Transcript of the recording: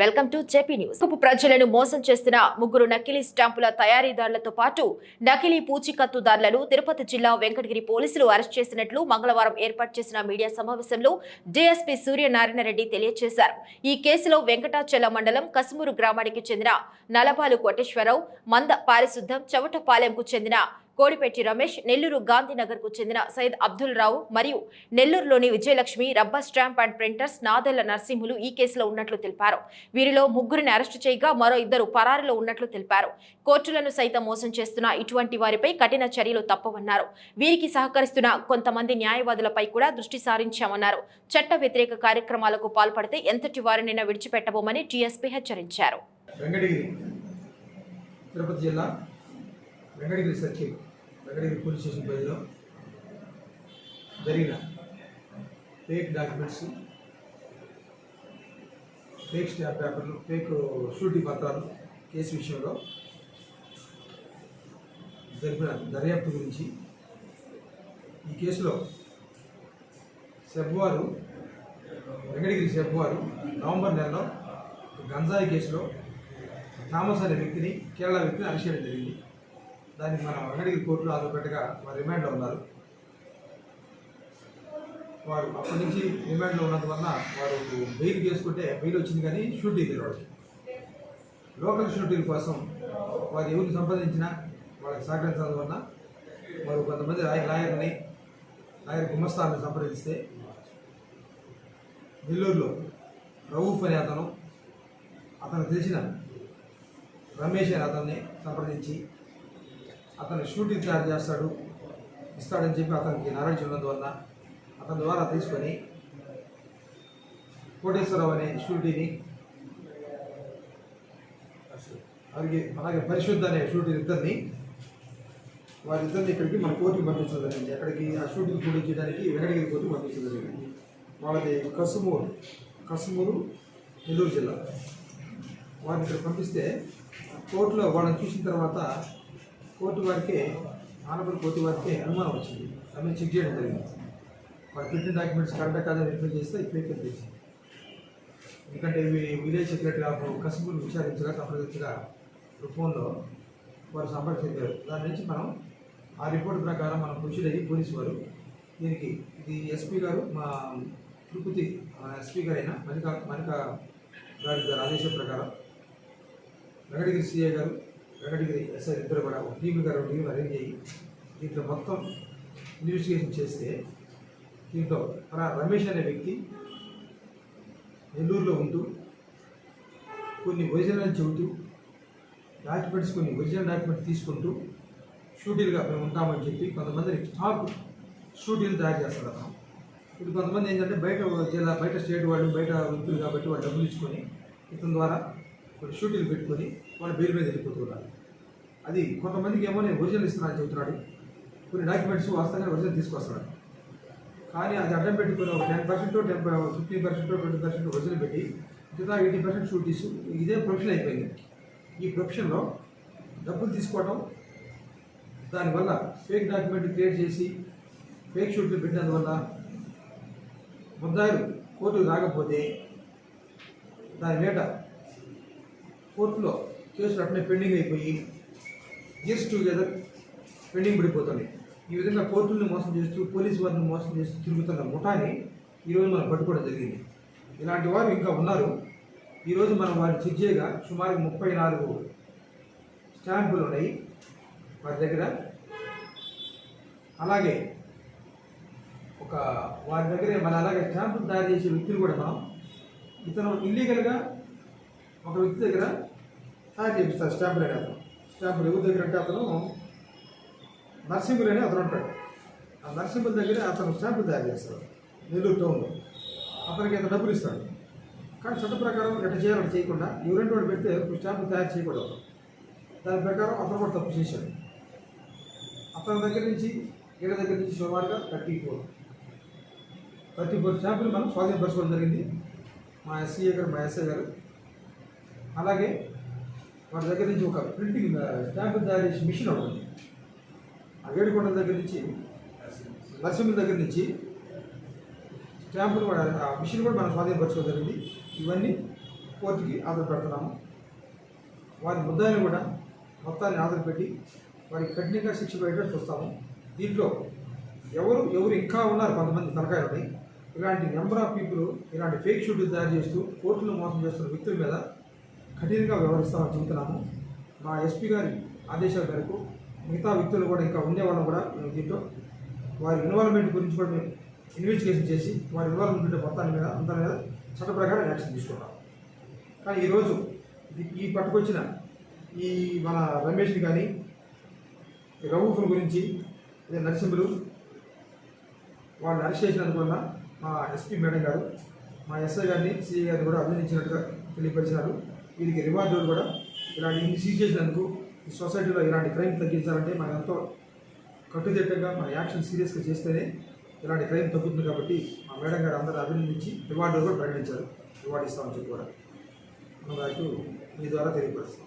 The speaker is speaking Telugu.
Welcome to JP news. ప్రజలను మోసం చేస్తున్న ముగ్గురు నకిలీ స్టాంపుల తయారీదారులతో పాటు నకిలీ పూచికత్తుదారులను తిరుపతి జిల్లా వెంకటగిరి పోలీసులు అరెస్ట్ చేసినట్లు మంగళవారం ఏర్పాటు చేసిన మీడియా సమావేశంలో డీఎస్పీ సూర్యనారాయణ రెడ్డి తెలియజేశారు. ఈ కేసులో వెంకటాచల మండలం కసుమూరు గ్రామానికి చెందిన నలపాలు కోటేశ్వరరావు మంద పారిశుద్ధం చవటపాలెంకు చెందిన కోడిపెట్టి రమేష్ నెల్లూరు గాంధీనగర్కు చెందిన సయ్యద్ అబ్దుల్ రావు మరియు నెల్లూరులోని Vijayalakshmi rubber stamp and printers Nadella Narasimhulu ఈ కేసులో ఉన్నట్లు తెలిపారు. వీరిలో ముగ్గురిని అరెస్టు చేయగా మరో ఇద్దరు పరారులో ఉన్నట్లు తెలిపారు. కోర్టులను సైతం మోసం చేస్తున్న ఇటువంటి వారిపై కఠిన చర్యలు తప్పవన్నారు. వీరికి సహకరిస్తున్న కొంతమంది న్యాయవాదులపై కూడా దృష్టి సారించామన్నారు. చట్ట వ్యతిరేక కార్యక్రమాలకు పాల్పడితే ఎంతటి వారినైనా విడిచిపెట్టబోమని టీఎస్పీ హెచ్చరించారు. వెంకటగిరి తిరుపతి జిల్లా Venkatagiri circle. Venkatagiri police station పరిధిలో జరిగిన ఫేక్ డాక్యుమెంట్స్ ఫేక్ స్టాంప్ పేపర్లు ఫేక్ షూరిటీ పత్రాలు కేసు విషయంలో జరిపిన దర్యాప్తు గురించి ఈ కేసులో సెబ్వారు వెంకటగిరి సెబ్వారు నవంబర్ నెలలో గంజాయి కేసులో థామస్ అనే వ్యక్తిని కేరళ వ్యక్తిని అరెస్ట్ చేయడం జరిగింది. దానికి మన వెంకటగిరి కోర్టులో ఆధారపెట్టగా వారు రిమాండ్లో ఉన్నారు. వారు అప్పటి నుంచి రిమాండ్లో ఉన్నందువలన వారు బెయిల్ చేసుకుంటే బెయిల్ వచ్చింది కానీ షూటీ లేదు లోకల్ షూటీల కోసం వారు ఎవరిని సంపాదించినా వాళ్ళకి సహకరించడం వలన వారు కొంతమంది రాయ లాయర్ని లాయర్ గుమస్తాన్ని సంప్రదిస్తే నెల్లూరులో రవూఫ్ అనే అతను అతను తెలిసిన రమేష్ అనే అతన్ని సంప్రదించి అతను షూటింగ్ తయారు చేస్తాడు ఇస్తాడని చెప్పి అతనికి నాలెడ్జ్ ఉన్నందువల్ల అతని ద్వారా తీసుకొని కోటేశ్వరరావు అనే షూటీని అలాగే అలాగే పరిశుద్ధ అనే షూటింగ్ ఇద్దరిని వారిద్దరిని ఇక్కడికి మన కోర్టుకి పంపించడం జరిగింది. అక్కడికి ఆ షూటింగ్ పూర్తి చేయడానికి వెంకటగిరి కోర్టుకు పంపించడం జరిగింది. వాళ్ళది కసుమూరు కసుమూరు నెల్లూరు జిల్లా. వారిని ఇక్కడ పంపిస్తే కోర్టులో వాళ్ళని చూసిన తర్వాత కోర్టు వారికే ఆనపల్లి కోర్టు వారికే అనుమానం వచ్చింది. అవి చెక్ చేయడం జరిగింది. వారు పెట్టిన డాక్యుమెంట్స్ కరెక్టా కాదని వెరిఫై చేస్తే ఫేక్ అని తెలిసింది ఎందుకంటే ఇవి విలేజ్ సెక్రటరీ ఆఫ్ కసిపూర్ విచారించగా సంప్రదించగా ఫోన్లో వారు సంప్రదించారు దాని నుంచి మనం ఆ రిపోర్ట్ ప్రకారం మనం ప్రొసీడ్ అయ్యి పోలీసు వారు దీనికి ఇది ఎస్పీ గారు మా తిరుపతి ఎస్పీ గారు అయిన మణిక మణిక గారి గారి ఆదేశం ప్రకారం వెంకటగిరి సిఐ గారు వెంకటగిరి ఎస్ఐ ఇద్దరు కూడా ఒక టీం గారు టీం అరేంజ్ అయ్యి దీంట్లో మొత్తం ఇన్వెస్టిగేషన్ చేస్తే దీంట్లో ర- రమేష్ అనే వ్యక్తి నెల్లూరులో ఉంటూ కొన్ని ఒరిజినల్ చెబుతూ డాక్యుమెంట్స్ కొన్ని ఒరిజినల్ డాక్యుమెంట్స్ తీసుకుంటూ షూటీలుగా మేము ఉంటామని చెప్పి కొంతమంది స్టాక్ షూటీలు తయారు చేస్తారు అతను. ఇప్పుడు కొంతమంది ఏంటంటే బయట జిల్లా బయట స్టేట్ వాళ్ళు బయట వ్యక్తులు కాబట్టి వాళ్ళు డబ్బులు ఇచ్చుకొని ఇతని ద్వారా కొన్ని షూటీలు పెట్టుకొని మన పేరు మీద వెళ్ళిపోతున్నారు అది కొంతమందికి ఏమో నేను ఒరిజినల్ ఇస్తున్నానని చెబుతున్నాడు. కొన్ని డాక్యుమెంట్స్ వాస్తవంగా ఒరిజినల్ తీసుకొస్తున్నాడు కానీ అది అడ్డం పెట్టుకుని ఒక ten percent ten fifteen percent twenty percent original పెట్టి మిగతా ఎయిటీ పర్సెంట్ షూటీస్ ఇదే ప్రొఫెషన్ అయిపోయింది. ఈ ప్రొఫెషన్లో డబ్బులు తీసుకోవడం దానివల్ల ఫేక్ డాక్యుమెంట్ క్రియేట్ చేసి ఫేక్ షూట్లు పెట్టినందువల్ల ముద్దాయిలు కోర్టుకు రాకపోతే దాని మీద కోర్టులో కేసులు అట్లనే పెండింగ్ అయిపోయి ఇయర్స్ టుగెదర్ పెండింగ్ పడిపోతుంది. ఈ విధంగా కోర్టులను మోసం చేస్తూ పోలీసు వారిని మోసం చేస్తూ తిరుగుతున్న ముఠాని ఈరోజు మనం పట్టుకోవడం జరిగింది. ఇలాంటి వారు ఇంకా ఉన్నారు. ఈరోజు మనం వారిని చెక్ చేయగా సుమారు ముప్పై నాలుగు స్టాంపులు ఉన్నాయి వారి దగ్గర. అలాగే ఒక వారి దగ్గరే మన అలాగే స్టాంపులు తయారు చేసే వ్యక్తులు కూడా మనం ఇతను ఇల్లీగల్గా ఒక వ్యక్తి దగ్గర ఆయన చెప్తాను స్టాంపులు అనే అతను. స్టాంపులు ఎవరి దగ్గర అంటే అతను నర్సింగులు అని అతను ఉంటాడు. ఆ నర్సింహుల దగ్గర అతను స్టాంపులు తయారు చేస్తాడు. నెల్లూరు టౌన్లో. అతనికి అతను డబ్బులు ఇస్తాడు. కానీ చట్ట ప్రకారం ఎట్ట చేయాలని చేయకుండా ఎవరంటే వాడు పెడితే స్టాంపులు తయారు చేయకూడదు దాని ప్రకారం అతను కూడా తప్పు చేశాడు. అతని దగ్గర నుంచి వీళ్ళ దగ్గర నుంచి సుమారుగా థర్టీ ఫోర్. థర్టీ ఫోర్ స్టాంపులు మనం స్వాధీనపరచుకోవడం జరిగింది. మా ఎస్సీఏ గారు మా ఎస్ఐ గారు. అలాగే వారి దగ్గర నుంచి ఒక ప్రింటింగ్ స్టాంపు తయారు చేసే మిషన్ ఒకటి ఉంది. ఆ దగ్గర నుంచి నరసింహుల దగ్గర నుంచి స్టాంపులు కూడా ఆ మిషన్ కూడా మనం స్వాధీనపరచుకోవడం జరిగింది. ఇవన్నీ కోర్టుకి ఆధార పెడుతున్నాము. వారి ముద్దాయిని కూడా మొత్తాన్ని ఆధార పెట్టి వారికి కఠినంగా శిక్ష పెట్టేట్టు చూస్తాము. దీంట్లో ఎవరు ఎవరు ఇంకా ఉన్నారు? కొంతమంది తలకాయలని ఇలాంటి నెంబర్ ఆఫ్ పీపుల్ ఇలాంటి ఫేక్ షూట్లు తయారు చేస్తూ కోర్టులో మోసం చేస్తున్న వ్యక్తుల మీద కఠినంగా వ్యవహరిస్తామని చెబుతున్నాము. మా ఎస్పీ గారి ఆదేశాల మేరకు మిగతా వ్యక్తులు కూడా ఇంకా ఉండేవాళ్ళని కూడా మేము దీంట్లో వారి ఇన్వాల్వ్మెంట్ గురించి కూడా మేము ఇన్వెస్టిగేషన్ చేసి వారి ఇన్వాల్వ్మెంట్ ఉండే మొత్తాన్ని మీద అందరి మీద చట్ట ప్రకారం యాక్షన్ తీసుకుంటాం. కానీ ఈరోజు ఈ- పట్టుకొచ్చిన ఈ మన రమేష్ని కానీ ఈ గురించి అదే నరసింహులు వాళ్ళని అరెస్ట్ చేసినందుకు మా ఎస్పీ మేడం గారు మా ఎస్ఐ గారిని సిఐ గారిని కూడా అభినందించినట్టుగా తెలియపరిచినారు. వీరికి రివార్డులు కూడా ఇలాంటి ఇన్ని సీజ్ చేసినందుకు ఈ సొసైటీలో ఇలాంటి క్రైమ్ తగ్గించాలంటే మనం ఎంతో కట్టుదిట్టంగా మన యాక్షన్ సీరియస్గా చేస్తేనే ఇలాంటి క్రైమ్ తగ్గుతుంది కాబట్టి మా మేడం గారు అందరూ అభినందించి రివార్డులు కూడా ప్రకటించారు. రివార్డు ఇస్తామని చెప్పి కూడా. మన వారికి మీ ద్వారా తెలియపరుస్తాం.